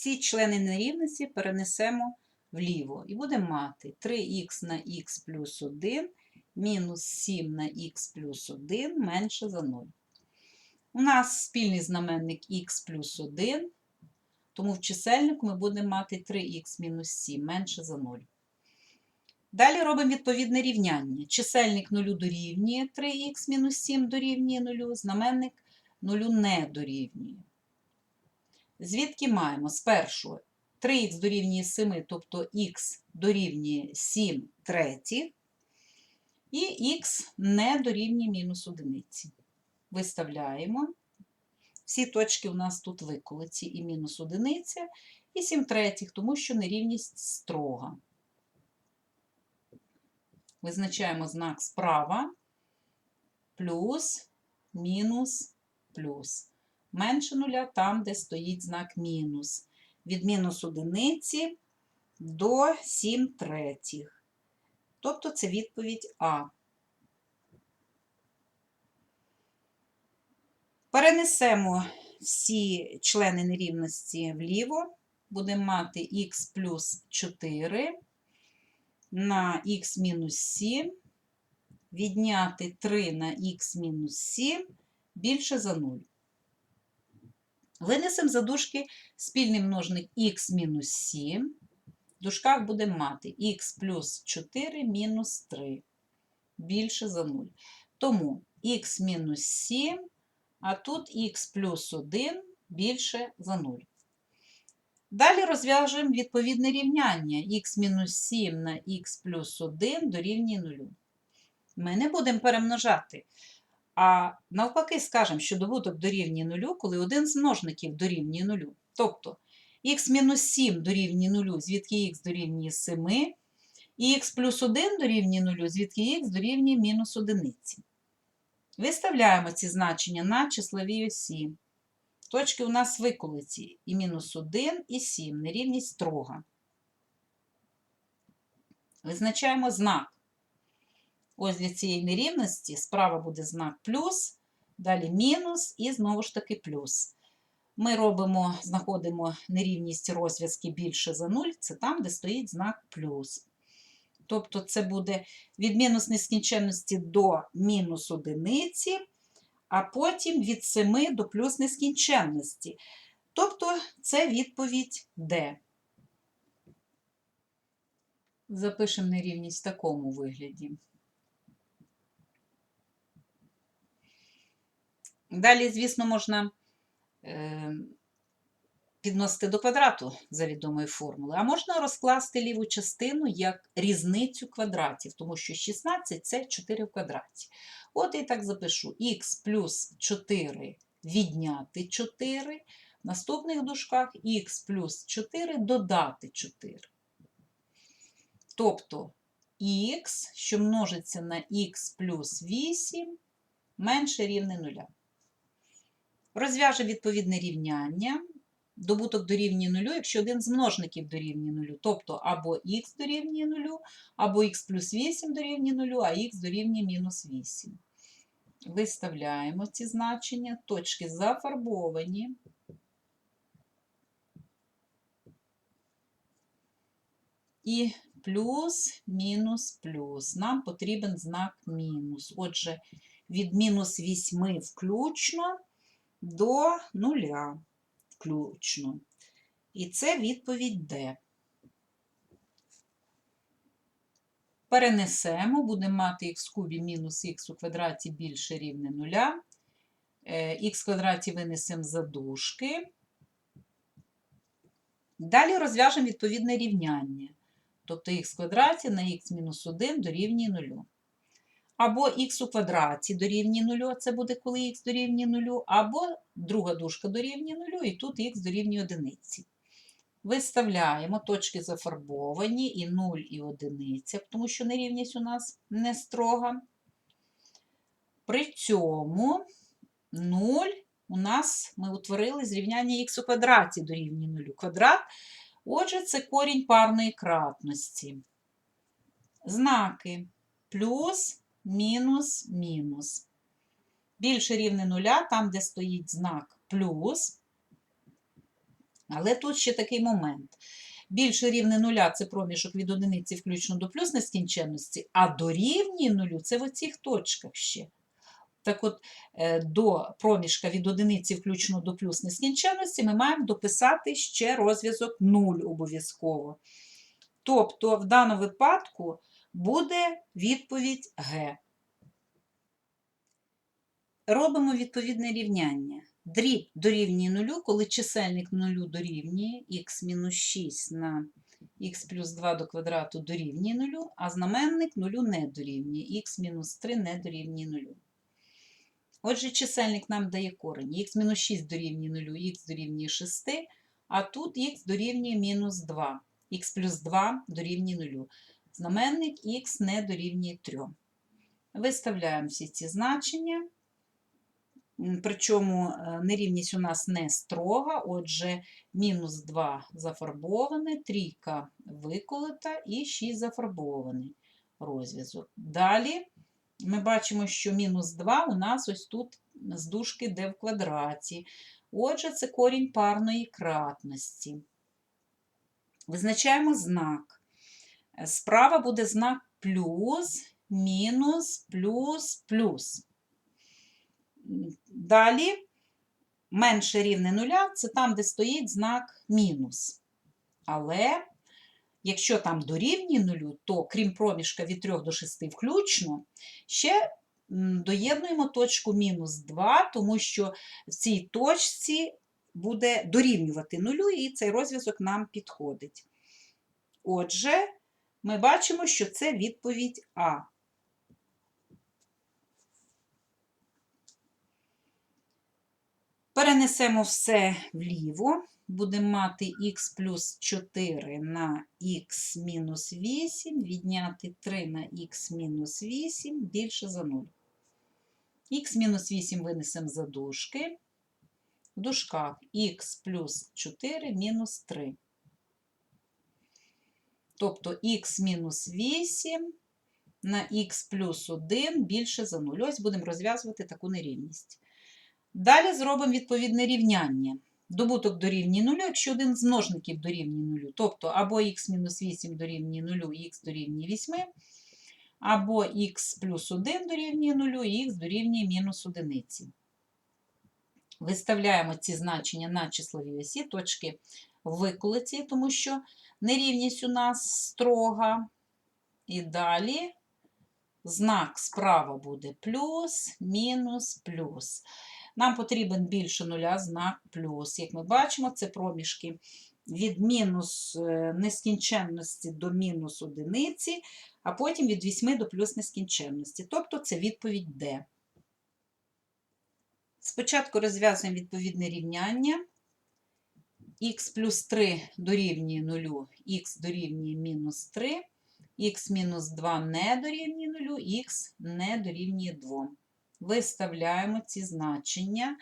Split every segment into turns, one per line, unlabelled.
Всі члени нерівності перенесемо вліво і будемо мати 3х на х плюс 1 мінус 7 на х плюс 1 менше за 0. У нас спільний знаменник х плюс 1, тому в чисельнику ми будемо мати 3х мінус 7 менше за 0. Далі робимо відповідне рівняння. Чисельник 0 дорівнює 3х мінус 7 дорівнює 0, знаменник 0 не дорівнює. Звідки маємо? Спершу 3х дорівнює 7, тобто х дорівнює 7 третіх, і х не дорівнює мінус одиниці. Виставляємо. Всі точки у нас тут виколиці і мінус одиниця, і 7 третіх, тому що нерівність строга. Визначаємо знак справа, плюс, мінус, плюс. Менше нуля там, де стоїть знак мінус. Від мінус одиниці до 7 третіх. Тобто це відповідь А. Перенесемо всі члени нерівності вліво. Будемо мати х плюс 4 на х мінус 7, відняти 3 на х мінус 7 більше за 0. Винесемо за дужки спільний множник х мінус 7. В дужках будемо мати х плюс 4 мінус 3 більше за 0. Тому х мінус 7, а тут х плюс 1 більше за 0. Далі розв'яжемо відповідне рівняння х-7 на х плюс 1 дорівнює 0. Ми не будемо перемножати, а навпаки скажемо, що добуток дорівнює 0, коли один з множників дорівнює 0. Тобто х-7 дорівнює 0, звідки х дорівнює 7, і х плюс 1 дорівнює 0, звідки х дорівнює мінус 1. Виставляємо ці значення на числовій осі. Точки у нас виколиці і мінус 1, і 7, нерівність строга. Визначаємо знак. Ось для цієї нерівності справа буде знак плюс, далі мінус і знову ж таки плюс. Ми робимо, знаходимо нерівність розв'язки більше за 0, це там, де стоїть знак плюс. Тобто це буде від мінус нескінченності до мінус одиниці, а потім від 7 до плюс нескінченності. Тобто це відповідь D. Запишемо нерівність в такому вигляді. Далі, звісно, можна е, підносити до квадрату за відомою формулою, а можна розкласти ліву частину як різницю квадратів, тому що 16 це 4 в квадраті. От і так запишу х плюс 4 відняти 4, в наступних дужках х плюс 4 додати 4. Тобто х, що множиться на х плюс 8, менше рівне 0. Розв'яжемо відповідне рівняння. Добуток дорівнює 0, якщо один з множників дорівнює 0. Тобто або х дорівнює 0, або х плюс 8 дорівнює 0, а х дорівнює мінус 8. Виставляємо ці значення, точки зафарбовані. І плюс, мінус, плюс. Нам потрібен знак мінус. Отже, від мінус 8 включно до нуля включно. І це відповідь Д. Перенесемо, будемо мати х в кубі мінус х у квадраті більше рівне нуля. Х в квадраті винесемо за дужки. Далі розв'яжемо відповідне рівняння. Тобто х в квадраті на х мінус 1 дорівнює 0. Або х у квадраті дорівнює 0, це буде коли х дорівнює 0, або друга дужка дорівнює 0, і тут х дорівнює 1. Виставляємо точки зафарбовані і 0, і 1, тому що нерівність у нас не строга. При цьому 0 у нас ми утворили зрівняння х у квадраті дорівнює 0. Квадрат, отже, це корінь парної кратності. Знаки плюс, мінус, мінус. Більше рівне нуля, там, де стоїть знак плюс. Але тут ще такий момент. Більше рівне нуля це проміжок від одиниці включно до плюс нескінченності, а дорівнює нулю це в оцих точках ще. Так от, е, до проміжка від одиниці включно до плюс нескінченності ми маємо дописати ще розв'язок 0 обов'язково. Тобто, в даному випадку буде відповідь Г. Робимо відповідне рівняння. Дріб дорівнює нулю, коли чисельник нулю дорівнює х-6 на х плюс 2 до квадрату дорівнює нулю, а знаменник нулю не дорівнює, х-3 не дорівнює нулю. Отже, чисельник нам дає корень. х-6 дорівнює нулю, х дорівнює 6, а тут х дорівнює мінус 2, х плюс 2 дорівнює нулю. Знаменник х не дорівнює 3. Виставляємо всі ці значення. Причому е, нерівність у нас не строга, отже, мінус 2 зафарбоване, трійка виколота і 6 зафарбований розв'язок. Далі ми бачимо, що мінус 2 у нас ось тут з дужки d в квадраті. Отже, це корінь парної кратності. Визначаємо знак. Справа буде знак плюс, мінус, плюс, плюс. Далі менше рівне нуля це там, де стоїть знак мінус. Але якщо там дорівнює нулю, то крім проміжка від 3 до 6 включно, ще доєднуємо точку мінус 2, тому що в цій точці буде дорівнювати нулю, і цей розв'язок нам підходить. Отже, ми бачимо, що це відповідь А. Перенесемо все вліво. Будемо мати х плюс 4 на х мінус 8, відняти 3 на х мінус 8 більше за 0. х мінус 8 винесемо за дужки. В дужках х плюс 4 мінус 3. Тобто х мінус 8 на х плюс 1 більше за 0. Ось будемо розв'язувати таку нерівність. Далі зробимо відповідне рівняння. Добуток дорівнює 0, якщо один з множників дорівнює 0. Тобто або х-8 дорівнює 0, х дорівнює 8, або х плюс 1 дорівнює 0, х дорівнює мінус 1. Виставляємо ці значення на числовій осі, точки виколиці, тому що нерівність у нас строга. І далі знак справа буде плюс, мінус, плюс. Нам потрібен більше нуля знак плюс. Як ми бачимо, це проміжки від мінус е, нескінченності до мінус одиниці, а потім від 8 до плюс нескінченності. Тобто це відповідь D. Спочатку розв'язуємо відповідне рівняння. Х плюс 3 дорівнює 0, х дорівнює мінус 3, х мінус 2 не дорівнює 0, х не дорівнює 2. Виставляємо ці значення.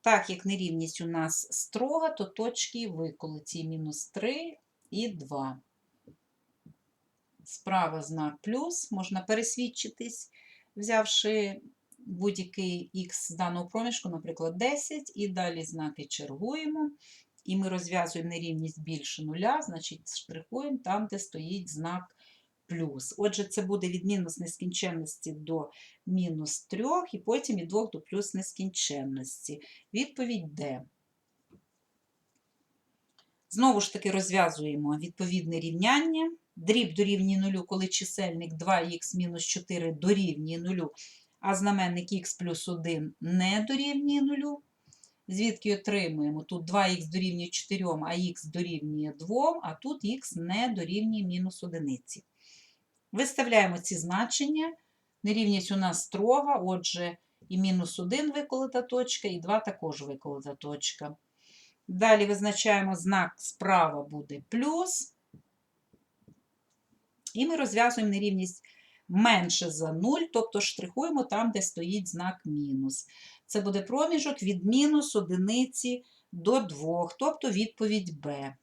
Так як нерівність у нас строга, то точки виколоті мінус 3 і 2. Справа знак плюс, можна пересвідчитись, взявши будь-який х з даного проміжку, наприклад, 10, і далі знаки чергуємо. І ми розв'язуємо нерівність більше нуля, значить штрихуємо там, де стоїть знак плюс. Отже, це буде від мінус нескінченності до мінус 3, і потім від 2 до плюс нескінченності. Відповідь Д. Знову ж таки розв'язуємо відповідне рівняння. Дріб дорівнює 0, коли чисельник 2х мінус 4 дорівнює 0, а знаменник х плюс 1 не дорівнює 0. Звідки отримуємо? Тут 2х дорівнює 4, а х дорівнює 2, а тут х не дорівнює мінус 1. Виставляємо ці значення. Нерівність у нас строга, отже, і мінус 1 виколота точка, і 2 також виколота точка. Далі визначаємо знак справа буде плюс. І ми розв'язуємо нерівність менше за 0, тобто штрихуємо там, де стоїть знак мінус. Це буде проміжок від мінус одиниці до 2, тобто відповідь Б.